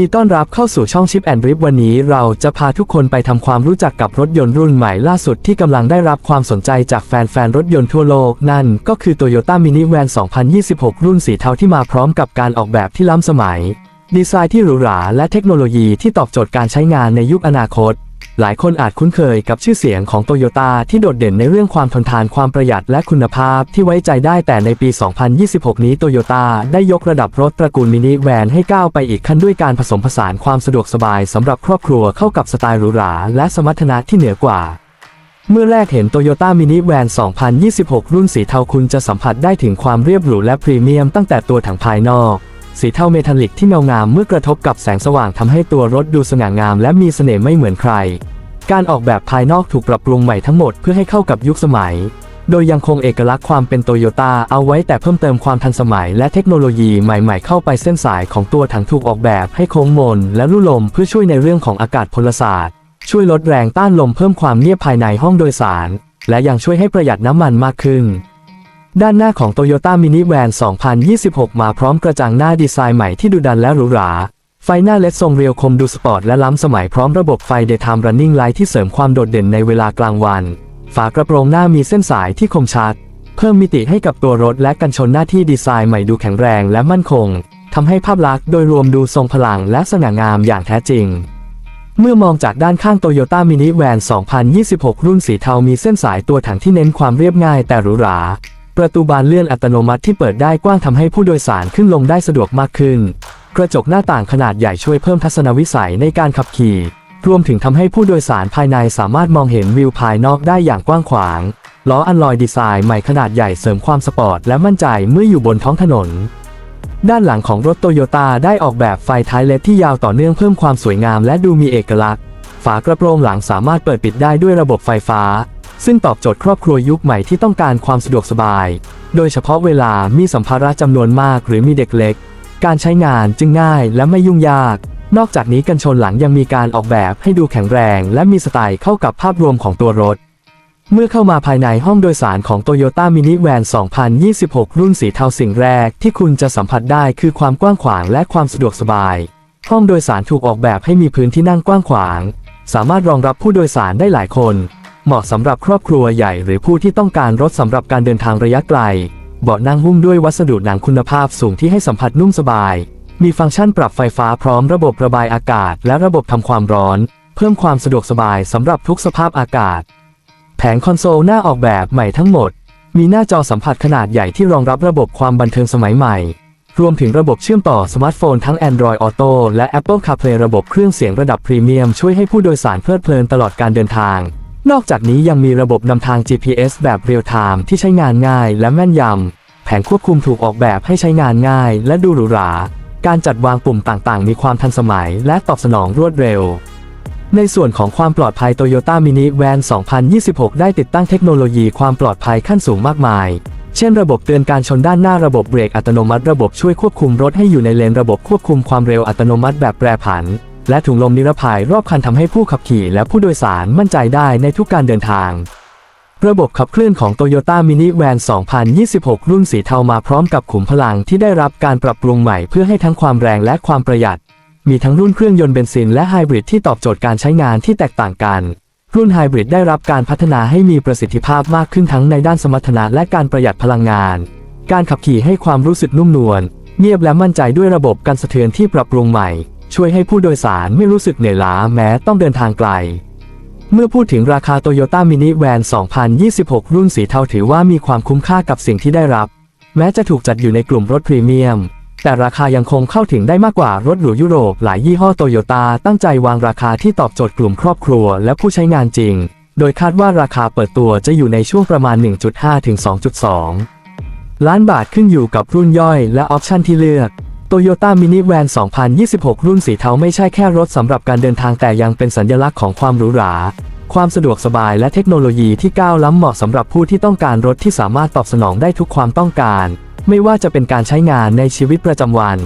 ดีต้อนรับเข้าสู่ช่องชิปแอนด์ริฟวันนี้เราจะพาทุกคนไปทำความรู้จักกับรถยนต์รุ่นใหม่ล่าสุดที่กำลังได้รับความสนใจจากแฟนๆ รถยนต์ทั่วโลก นั่นก็คือ Toyota Mini Van 2026 รุ่นสีเทาที่มาพร้อมกับการออกแบบที่ล้ำสมัย ดีไซน์ที่หรูหราและเทคโนโลยีที่ตอบโจทย์การใช้งานในยุคอนาคต หลายคนอาจคุ้นเคยกับชื่อเสียงของโตโยต้าที่โดดเด่นในเรื่องความทนทานความประหยัดและคุณภาพที่ไว้ใจได้แต่ในปี 2026 นี้โตโยต้าได้ยกระดับรถตระกูลมินิแวนให้ก้าวไปอีกขั้นด้วยการผสมผสานความสะดวกสบายสำหรับครอบครัวเข้ากับสไตล์หรูหราและสมรรถนะที่เหนือกว่า เมื่อแรกเห็น Toyota Mini Van 2026 รุ่นสีเทาคุณจะสัมผัสได้ถึงความเรียบหรูและพรีเมียมตั้งแต่ตัวถังภายนอก สีเทาเมทัลลิกที่เงางามเมื่อกระทบกับแสงสว่างทำให้ตัวรถดูสง่างามและมีเสน่ห์ไม่เหมือนใคร การออกแบบภายนอกถูกปรับปรุงใหม่ทั้งหมดเพื่อให้เข้ากับยุคสมัย โดยยังคงเอกลักษณ์ความเป็นโตโยต้าเอาไว้แต่เพิ่มเติมความทันสมัยและเทคโนโลยีใหม่ๆเข้าไปเส้นสายของตัวถังถูกออกแบบให้โค้งมนและลู่ลมเพื่อช่วยในเรื่องของอากาศพลศาสตร์ ช่วยลดแรงต้านลมเพิ่มความเงียบภายในห้องโดยสาร และยังช่วยให้ประหยัดน้ำมันมากขึ้น ด้านหน้าของ Toyota Mini Van 2026 มาพร้อมกระจังหน้าดีไซน์ใหม่ที่ดุดันและหรูหรา ไฟหน้าเลดทรงเรียวคมดูสปอร์ตและล้ำสมัยพร้อมระบบไฟ Daytime Running Light ที่เสริมความโดดเด่นในเวลากลางวัน ฝากระโปรงหน้ามีเส้นสายที่คมชัด เพิ่มมิติให้กับตัวรถและกันชนหน้าที่ดีไซน์ใหม่ดูแข็งแรงและมั่นคงทำให้ภาพลักษณ์โดยรวมดูทรงพลังและสง่างามอย่างแท้จริงเมื่อมองจากด้านข้าง Toyota Mini Van 2026 รุ่นสีเทามีเส้นสายตัวถังที่เน้นความเรียบง่ายแต่หรูหรา ประตูบานเลื่อนอัตโนมัติที่เปิดได้กว้างทำให้ผู้โดยสารขึ้นลงได้สะดวกมากขึ้น กระจกหน้าต่างขนาดใหญ่ช่วยเพิ่มทัศนวิสัยในการขับขี่ รวมถึงทำให้ผู้โดยสารภายในสามารถมองเห็นวิวภายนอกได้อย่างกว้างขวาง ล้ออันลอยดีไซน์ใหม่ขนาดใหญ่เสริมความสปอร์ตและมั่นใจเมื่ออยู่บนท้องถนนด้านหลังของรถโตโยต้าได้ออกแบบไฟท้ายเลดที่ยาวต่อเนื่องเพิ่มความสวยงามและดูมีเอกลักษณ์ ฝากระโปรงหลังสามารถเปิดปิดได้ด้วยระบบไฟฟ้า ซึ่งตอบโจทย์ครอบครัวยุคใหม่ที่ต้องการความสะดวกสบาย โดยเฉพาะเวลามีสัมภาระจำนวนมากหรือมีเด็กเล็ก การใช้งานจึงง่ายและไม่ยุ่งยาก นอกจากนี้กันชนหลังยังมีการออกแบบให้ดูแข็งแรงและมีสไตล์เข้ากับภาพรวมของตัวรถ เมื่อเข้ามาภายในห้องโดยสารของ Toyota Mini Van 2026 รุ่นสีเทาสิ่งแรกที่คุณจะสัมผัสได้คือความกว้างขวางและความสะดวกสบาย ห้องโดยสารถูกออกแบบให้มีพื้นที่นั่งกว้างขวาง สามารถรองรับผู้โดยสารได้หลายคน เหมาะสำหรับครอบครัวใหญ่หรือผู้ที่ต้องการรถสำหรับการเดินทางระยะไกล เบาะนั่งหุ้มด้วยวัสดุหนังคุณภาพสูงที่ให้สัมผัสนุ่มสบาย มีฟังก์ชันปรับไฟฟ้าพร้อมระบบระบายอากาศ และระบบทำความร้อน เพิ่มความสะดวกสบายสำหรับทุกสภาพอากาศ แผงคอนโซลหน้าออกแบบใหม่ทั้งหมด มีหน้าจอสัมผัสขนาดใหญ่ที่รองรับระบบความบันเทิงสมัยใหม่ รวมถึงระบบเชื่อมต่อสมาร์ทโฟนทั้ง Android Auto และ Apple CarPlay ระบบเครื่องเสียงระดับพรีเมียมช่วยให้ผู้โดยสารเพลิดเพลินตลอดการเดินทาง นอกจากนี้ยังมีระบบนำทาง GPS แบบเรียลไทม์ที่ใช้งานง่ายและแม่นยำ แผงควบคุมถูกออกแบบให้ใช้งานง่ายและดูหรูหรา การจัดวางปุ่มต่างๆ มีความทันสมัยและตอบสนองรวดเร็ว ในส่วนของความปลอดภัย Toyota Mini Van 2026 ได้ติดตั้งเทคโนโลยีความปลอดภัยขั้นสูงมากมาย เช่นระบบเตือนการชนด้านหน้าระบบเบรกอัตโนมัติ ระบบช่วยควบคุมรถให้อยู่ในเลนระบบควบคุมความเร็วอัตโนมัติแบบแปรผัน และถุงลมนิรภัยรอบคันทำให้ผู้ขับขี่และผู้โดยสารมั่นใจได้ในทุกการเดินทาง ระบบขับเคลื่อนของ Toyota Mini Van 2026 รุ่นสีเทามาพร้อมกับขุมพลังที่ได้รับการปรับปรุงใหม่เพื่อให้ทั้งความแรงและความประหยัด มีทั้งรุ่นเครื่องยนต์เบนซินและไฮบริดที่ตอบโจทย์การใช้งานที่แตกต่างกันรุ่นไฮบริดได้รับการพัฒนาให้มีประสิทธิภาพมากขึ้นทั้งในด้านสมรรถนะและการประหยัดพลังงาน การขับขี่ให้ความรู้สึกนุ่มนวลเงียบและมั่นใจด้วยระบบกันสะเทือนที่ปรับปรุงใหม่ ช่วยให้ผู้โดยสารไม่รู้สึกเหนื่อยล้าแม้ต้องเดินทางไกล เมื่อพูดถึงราคา Toyota Mini Van 2026 รุ่นสีเทาถือว่ามีความคุ้มค่ากับสิ่งที่ได้รับ แม้จะถูกจัดอยู่ในกลุ่มรถพรีเมียม แต่ราคายังคงเข้าถึงได้มากกว่ารถหรูยุโรปหลายยี่ห้อโตโยต้าตั้งใจวางราคาที่ตอบโจทย์กลุ่มครอบครัวและผู้ใช้งานจริง โดยคาดว่าราคาเปิดตัวจะอยู่ในช่วงประมาณ 1.5 ถึง 2.2 ล้านบาทขึ้นอยู่กับรุ่นย่อยและออปชันที่เลือก Toyota Mini Van 2026 รุ่นสีเทาไม่ใช่แค่รถสำหรับการเดินทางแต่ยังเป็นสัญลักษณ์ของความหรูหรา ความสะดวกสบายและเทคโนโลยีที่ก้าวล้ำเหมาะสำหรับผู้ที่ต้องการรถที่สามารถตอบสนองได้ทุกความต้องการ ไม่ว่าจะเป็นการใช้งานในชีวิตประจำวัน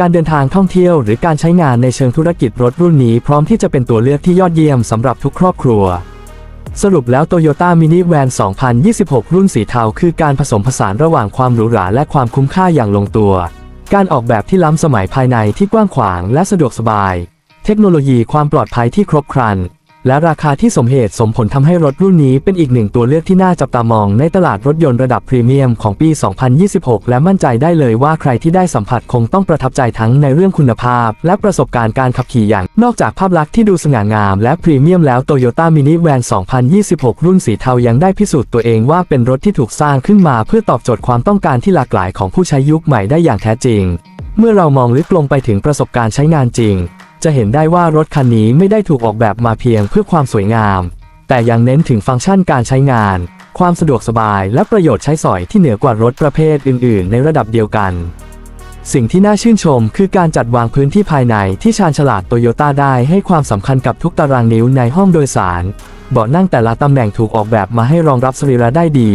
การเดินทางท่องเที่ยว หรือการใช้งานในเชิงธุรกิจรถรุ่นนี้พร้อมที่จะเป็นตัวเลือกที่ยอดเยี่ยมสำหรับทุกครอบครัวสรุปแล้ว Toyota Mini Van 2026 รุ่นสีเทาคือการผสมผสานระหว่างความหรูหราและความคุ้มค่าอย่างลงตัว การออกแบบที่ล้ำสมัยภายในที่กว้างขวางและสะดวกสบาย เทคโนโลยีความปลอดภัยที่ครบครัน และราคาที่สมเหตุสมผลทำให้รถรุ่นนี้เป็นอีกหนึ่งตัวเลือกที่น่าจับตามองในตลาดรถยนต์ระดับพรีเมียมของปี 2026 และมั่นใจได้เลยว่าใครที่ได้สัมผัสคงต้องประทับใจทั้งในเรื่องคุณภาพ และประสบการณ์การขับขี่อย่าง นอกจากภาพลักษณ์ที่ดูสง่างามและพรีเมียมแล้ว Toyota Mini Van 2026 รุ่นสีเทายังได้พิสูจน์ตัวเองว่าเป็นรถที่ถูกสร้างขึ้นมาเพื่อตอบโจทย์ความต้องการที่หลากหลายของผู้ใช้ยุคใหม่ได้อย่างแท้จริง เมื่อเรามองลึกลงไปถึงประสบการณ์ใช้งานจริง จะเห็นได้ว่ารถคันนี้ไม่ได้ถูกออกแบบมาเพียงเพื่อความสวยงาม แต่ยังเน้นถึงฟังก์ชันการใช้งาน ความสะดวกสบายและประโยชน์ใช้สอยที่เหนือกว่ารถประเภทอื่น ๆ ในระดับเดียวกัน สิ่งที่น่าชื่นชมคือการจัดวางพื้นที่ภายในที่ชาญฉลาดโตโยต้าได้ให้ความสำคัญกับทุกตารางนิ้วในห้องโดยสาร เบาะนั่งแต่ละตำแหน่งถูกออกแบบมาให้รองรับสรีระได้ดี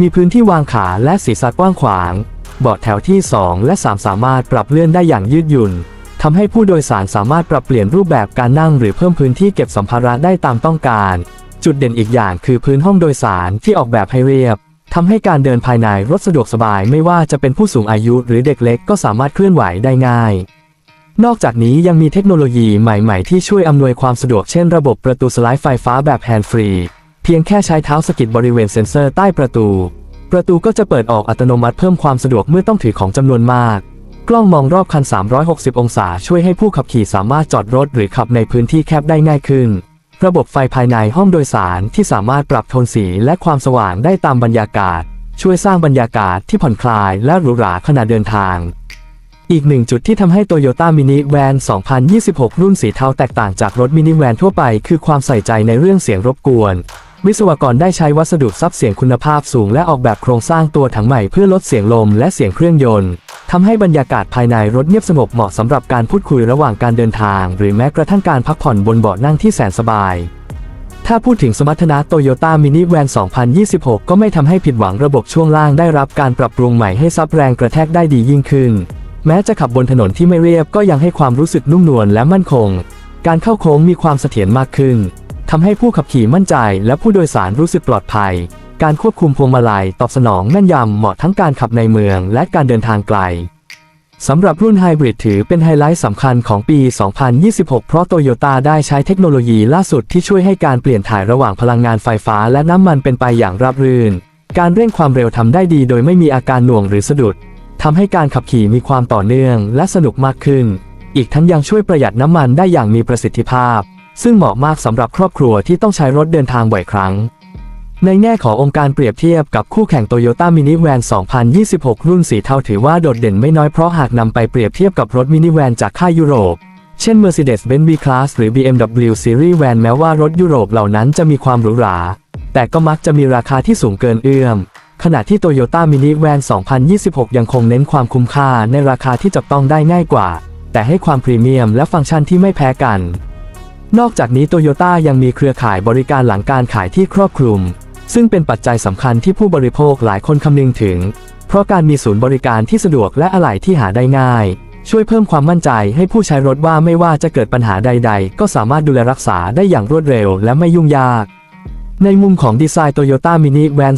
มีพื้นที่วางขาและศีรษะกว้างขวาง เบาะแถวที่ 2 และ 3 สามารถปรับเลื่อนได้อย่างยืดหยุ่นทำให้ผู้โดยสารสามารถปรับเปลี่ยนรูปแบบการนั่งหรือเพิ่มพื้นที่เก็บสัมภาระได้ตามต้องการ จุดเด่นอีกอย่างคือพื้นห้องโดยสารที่ออกแบบให้เรียบทำให้การเดินภายในรถสะดวกสบายไม่ว่าจะเป็นผู้สูงอายุหรือเด็กเล็กก็สามารถเคลื่อนไหวได้ง่าย นอกจากนี้ยังมีเทคโนโลยีใหม่ๆ ที่ช่วยอำนวยความสะดวกเช่นระบบประตูสไลด์ไฟฟ้าแบบแฮนด์ฟรี เพียงแค่ใช้เท้าสกิดบริเวณเซ็นเซอร์ใต้ประตู ประตูก็จะเปิดออกอัตโนมัติเพิ่มความสะดวกเมื่อต้องถือของจำนวนมาก กล้องมองรอบคัน 360 องศา ช่วยให้ผู้ขับขี่สามารถจอดรถหรือขับในพื้นที่แคบได้ง่ายขึ้น ระบบไฟภายในห้องโดยสารที่สามารถปรับโทนสีและความสว่างได้ตามบรรยากาศ ช่วยสร้างบรรยากาศที่ผ่อนคลายและหรูหราขณะเดินทางอีกหนึ่งจุดที่ทำให้ Toyota Mini Van 2026 รุ่นสีเทาแตกต่างจากรถมินิแวนทั่วไป คือความใส่ใจในเรื่องเสียงรบกวน วิศวกรได้ใช้วัสดุซับเสียงคุณภาพสูงและออกแบบโครงสร้างตัวถังใหม่เพื่อลดเสียงลมและเสียงเครื่องยนต์ทำให้บรรยากาศภายในรถเงียบสงบเหมาะสำหรับการพูดคุยระหว่างการเดินทาง หรือแม้กระทั่งการพักผ่อนบนเบาะนั่งที่แสนสบาย ถ้าพูดถึงสมรรถนะโตโยต้ามินิแวน2026 ก็ไม่ทำให้ผิดหวังระบบช่วงล่างได้รับการปรับปรุงใหม่ให้ซับแรงกระแทกได้ดียิ่งขึ้น แม้จะขับบนถนนที่ไม่เรียบก็ยังให้ความรู้สึกนุ่มนวลและมั่นคง การเข้าโค้งมีความเสถียรมากขึ้น ทำให้ผู้ขับขี่มั่นใจและผู้โดยสารรู้สึกปลอดภัย การควบคุมพวงมาลัยตอบสนองแม่นยำเหมาะทั้งการขับในเมืองและการเดินทางไกลสำหรับรุ่นไฮบริดถือเป็นไฮไลท์สำคัญของปี 2026 เพราะโตโยต้าได้ใช้เทคโนโลยีล่าสุดที่ช่วยให้การเปลี่ยนถ่ายระหว่างพลังงานไฟฟ้าและน้ำมันเป็นไปอย่างราบรื่น การเร่งความเร็วทำได้ดีโดยไม่มีอาการหน่วงหรือสะดุดทำให้การขับขี่มีความต่อเนื่องและสนุกมากขึ้น อีกทั้งยังช่วยประหยัดน้ำมันได้อย่างมีประสิทธิภาพ ซึ่งเหมาะมากสำหรับครอบครัวที่ต้องใช้รถเดินทางบ่อยครั้ง ในแง่ขององค์การเปรียบเทียบกับคู่แข่ง Toyota Mini Van 2026 รุ่นสีเทาถือว่าโดดเด่นไม่น้อยเพราะหากนำไปเปรียบเทียบกับรถมินิแวนจากค่ายยุโรปเช่น Mercedes-Benz B-Class หรือ BMW Series Van แม้ว่ารถยุโรปเหล่านั้นจะมีความหรูหรา แต่ก็มักจะมีราคาที่สูงเกินเอื้อม ขณะที่ Toyota Mini Van 2026 ยังคงเน้นความคุ้มค่าในราคาที่จับต้องได้ง่ายกว่า แต่ให้ความพรีเมียมและฟังก์ชันที่ไม่แพ้กัน นอกจากนี้โตโยต้ายังมีเครือข่ายบริการหลังการขายที่ครอบคลุม ซึ่งเป็นปัจจัยสำคัญที่ผู้บริโภคหลายคนคำนึงถึง เพราะการมีศูนย์บริการที่สะดวกและอะไหล่ที่หาได้ง่าย ช่วยเพิ่มความมั่นใจให้ผู้ใช้รถว่าไม่ว่าจะเกิดปัญหาใด ๆ ก็สามารถดูแลรักษาได้อย่างรวดเร็วและไม่ยุ่งยาก ในมุมของดีไซน์ Toyota Mini Van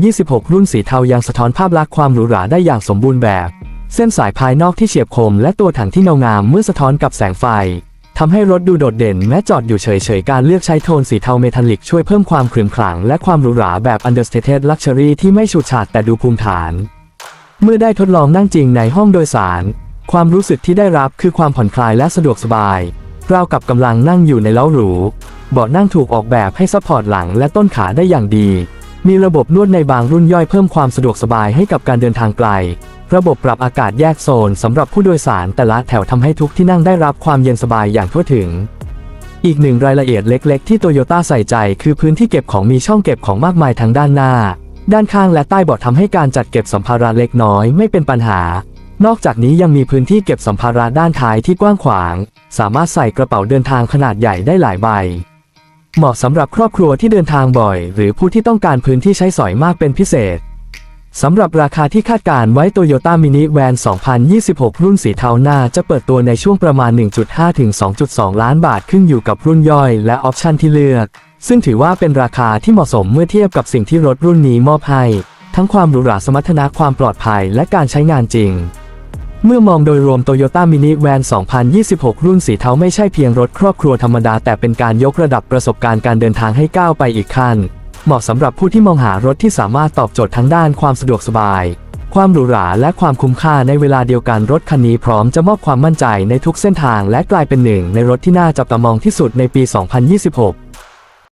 2026 รุ่นสีเทายังสะท้อนภาพลักษณ์ความหรูหราได้อย่างสมบูรณ์แบบ เส้นสายภายนอกที่เฉียบคมและตัวถังที่เงางามเมื่อสะท้อนกับแสงไฟ ทำให้รถดูโดดเด่นแม้จอดอยู่เฉยๆ การเลือกใช้โทนสีเทาเมทัลลิกช่วยเพิ่มความขรึมขลังและความหรูหราแบบ understated luxury ที่ไม่ฉูดฉาดแต่ดูภูมิฐาน เมื่อได้ทดลองนั่งจริงในห้องโดยสาร ความรู้สึกที่ได้รับคือความผ่อนคลายและสะดวกสบาย ราวกับกำลังนั่งอยู่ในเล้าหรู เบาะนั่งถูกออกแบบให้ซัพพอร์ตหลังและต้นขาได้อย่างดี มีระบบนวดในบางรุ่นย่อยเพิ่มความสะดวกสบายให้กับการเดินทางไกล ระบบปรับอากาศแยกโซนสำหรับผู้โดยสารแต่ละแถวทำให้ทุกที่นั่งได้รับความเย็นสบายอย่างทั่วถึง อีกหนึ่งรายละเอียดเล็ก ๆ ที่โตโยต้าใส่ใจ คือพื้นที่เก็บของมีช่องเก็บของมากมายทั้งด้านหน้า ด้านข้างและใต้เบาะทำให้การจัดเก็บสัมภาระเล็กน้อยไม่เป็นปัญหา นอกจากนี้ยังมีพื้นที่เก็บสัมภาระด้านท้ายที่กว้างขวาง สามารถใส่กระเป๋าเดินทางขนาดใหญ่ได้หลายใบเหมาะสำหรับครอบครัวที่เดินทางบ่อย หรือผู้ที่ต้องการพื้นที่ใช้สอยมากเป็นพิเศษ สำหรับราคาที่คาดการไว้ Toyota Mini Van 2026 รุ่นสีเทาหน้าจะเปิดตัวในช่วงประมาณ 1.5 ถึง 2.2 ล้านบาทขึ้นอยู่กับรุ่นย่อยและออปชันที่เลือก ซึ่งถือว่าเป็นราคาที่เหมาะสมเมื่อเทียบกับสิ่งที่รถรุ่นนี้มอบให้ ทั้งความหรูหราสมรรถนะความปลอดภัยและการใช้งานจริง เมื่อมองโดยรวม Toyota Mini Van 2026 รุ่นสีเทาไม่ใช่เพียงรถครอบครัวธรรมดาแต่เป็นการยกระดับประสบการณ์การเดินทางให้ก้าวไปอีกขั้น เหมาะสำหรับผู้ที่มองหารถที่สามารถตอบโจทย์ทั้งด้านความสะดวกสบาย ความหรูหราและความคุ้มค่าในเวลาเดียวกันรถคันนี้พร้อมจะมอบความมั่นใจในทุกเส้นทางและกลายเป็นหนึ่งในรถที่น่าจับตามองที่สุดในปี 2026